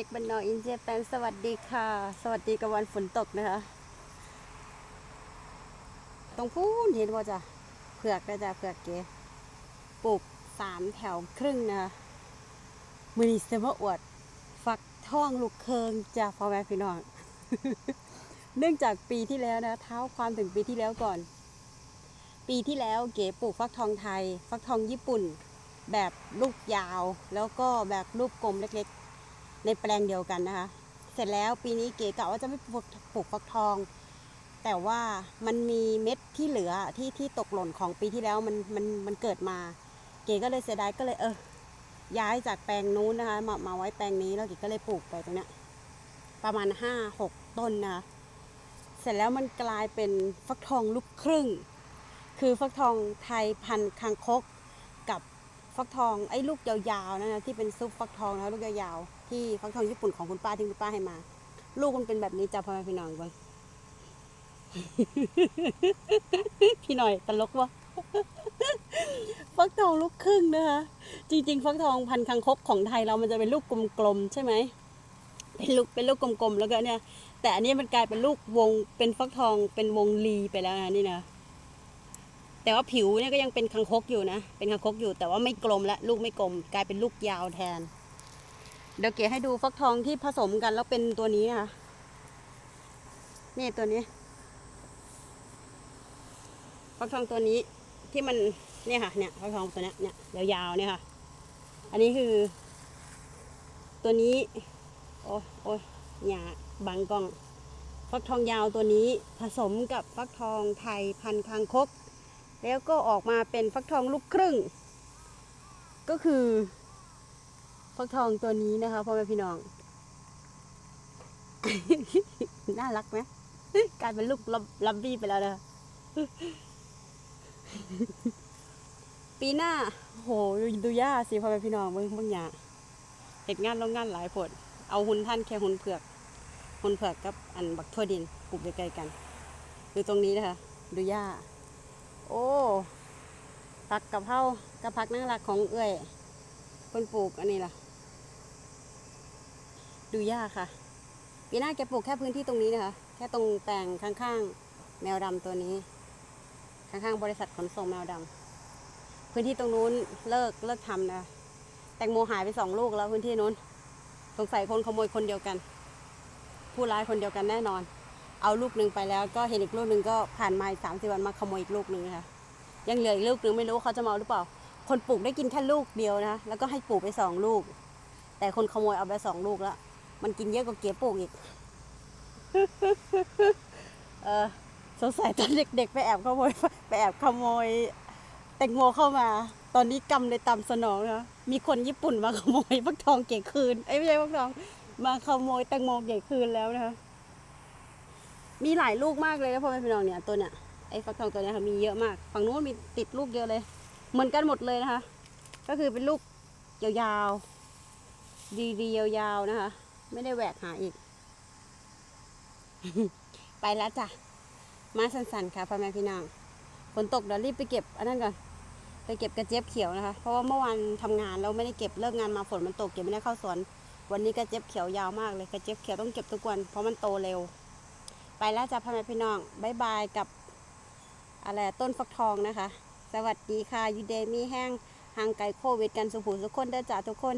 เด็กบ้านนออินเจแปนสวัสดีค่ะ สวัสดีกับวันฝนตกนะคะ ตรงพูนเห็นว่าจ้ะเผือกนะจ๊ะเผือกเก๋ปลูกสามแถวครึ่งนะคะมือนี้เสมาอวด ฟักท่องลูกเคิงจ้ะพ่อแม่พี่น้อง เนื่องจากปีที่แล้วนะเท้าความถึงปีที่แล้วก่อน ปีที่แล้วเก๋ปลูกฟักทองไทย ฟักทองญี่ปุ่น แบบลูกยาว แล้วก็แบบรูปกลมเล็ก ในแปลงเดียวกันนะคะ เสร็จแล้วปีนี้เก๋กะว่าจะไม่ปลูกปลูกฟักทอง แต่ว่ามันมีเม็ดที่เหลือที่ที่ตกหล่นของปีที่แล้วมันมันมันเกิดมา เก๋ก็เลยเสียดายก็เลยเออย้ายจากแปลงนู้นนะคะมามาไว้แปลงนี้แล้วเก๋ก็เลยปลูกไปตรงเนี้ยประมาณห้าหกต้นนะคะเสร็จแล้วมันกลายเป็นฟักทองลูกครึ่ง คือฟักทองไทยพันธุ์คางคกกับ ฟักทองไอ้ลูกยาวๆนะนนะที่เป็นซุปฟักทองนะลูกยาวๆที่ฟักทองญี่ปุ่นของคุณป้าที่คุณป้าให้มา ลูกมันเป็นแบบนี้จ้ะพ่อแม่พี่น้องเบ้พี่หน่อยตลกวะฟักทองลูกครึ่งนะคะจริง ๆ ฟักทองพันธุ์คังคกของไทยเรามันจะเป็นลูกกลมๆใช่ไหมเป็นลูกเป็นลูกกลมๆแล้วก็เนี่ย แต่อันนี้มันกลายเป็นลูกวงเป็นฟักทองเป็นวงลีไปแล้วนะนี่นะ แต่ว่าผิวเนี่ยก็ยังเป็นคังคกอยู่นะ เป็นคังคกอยู่ แต่ว่าไม่กลมและลูกไม่กลม กลายเป็นลูกยาวแทน เดี๋ยวเก๋ให้ดูฟักทองที่ผสมกันแล้วเป็นตัวนี้นะคะนี่ตัวนี้ ฟักทองตัวนี้ที่มันเนี่ยค่ะ เนี่ยฟักทองตัวนี้เนี่ยยาวๆเนี่ยค่ะ อันนี้คือ ตัวนี้ โอ้โอ้ยหยาบังกล้อง ฟักทองยาวตัวนี้ผสมกับฟักทองไทยพันคางคก แล้วก็ออกมาเป็นฟักทองลูกครึ่ง ก็คือฟักทองตัวนี้นะคะพ่อแม่พี่น้อง น่ารักไหมกลายเป็นลูกลัมลัมบี้ไปแล้วนะคะปีหน้าโหดูย่าสิพ่อแม่พี่น้องเบิ่งเบิ่งยาเหตุงานโรงงานหลายผลเอาหุ่นท่านแค่หุ่นเผือกหุ่นเผือกกับอันบักทั่วดินปลูกใกล้ๆกัน ดูตรงนี้นะคะ ดูย่า โอ้ผักกะเพรากับผักนั่งรักของเอื้อยคนปลูกอันนี้ล่ะ ดูย่าค่ะ ปีหน้าแกปลูกแค่พื้นที่ตรงนี้นะคะ แค่ตรงแปลงข้างๆ แมวดำตัวนี้ ข้างๆ บริษัทขนส่งแมวดำพื้นที่ตรงนู้นเลิกเลิกทำนะ แตงโมหายไปสองลูกแล้วพื้นที่นู้น สงสัยคนขโมยคนเดียวกัน ผู้ร้ายคนเดียวกันแน่นอน เอาลูกหนึ่งไปแล้ว ก็เห็นอีกลูกหนึ่งก็ผ่านมาสามสิบวันมาขโมยอีกลูกหนึ่งนะคะยังเหลืออีกลูกหนึ่งไม่รู้เขาจะมาเอาหรือเปล่า คนปลูกได้กินแค่ลูกเดียวนะแล้วก็ให้ปลูกไปสองลูก แต่คนขโมยเอาไปสองลูกแล้วมันกินเยอะกว่าเก๋ปลูกอีกเออสงสัยตอนเด็กๆ ไปแอบขโมยไปแอบขโมยแตงโมเข้ามา ตอนนี้กำเลยตามสนองนะมีคนญี่ปุ่นมาขโมยฟักทองเก๋คืนเอ้ไม่ใช่ฟักทองมาขโมยแตงโมเก๋คืนแล้วนะคะ มีหลายลูกมากเลยนะพ่อแม่พี่น้องเนี่ยตัวเนี้ยไอ้ฟักทองตัวเนี้ยค่ะมีเยอะมาก ฝั่งนู้นมีติดลูกเยอะเลย เหมือนกันหมดเลยนะคะ ก็คือเป็นลูกยาวๆ ดีๆยาวๆนะคะ ไม่ได้แหวกหาอีก ไปแล้วจ้ะ มาสั้นๆค่ะพ่อแม่พี่น้องฝนตกเดี๋ยวรีบไปเก็บอันนั้นก่อนไปเก็บกระเจี๊ยบเขียวนะคะ เพราะว่าเมื่อวานทำงานแล้วไม่ได้เก็บเลิกงานมาฝนมันตกเก็บไม่ได้เข้าสวน วันนี้กระเจี๊ยบเขียวยาวมากเลยกระเจี๊ยบเขียวต้องเก็บทุกวันเพราะมันโตเร็ว ไปแล้วจ้ะพ่อแม่พี่น้องบายบายกับอะไรต้นฟักทองนะคะ สวัสดีค่ะยูเดมี่แห้งห่างไกลโควิดกันสุขุสุขคนเด้อจ้าทุกคน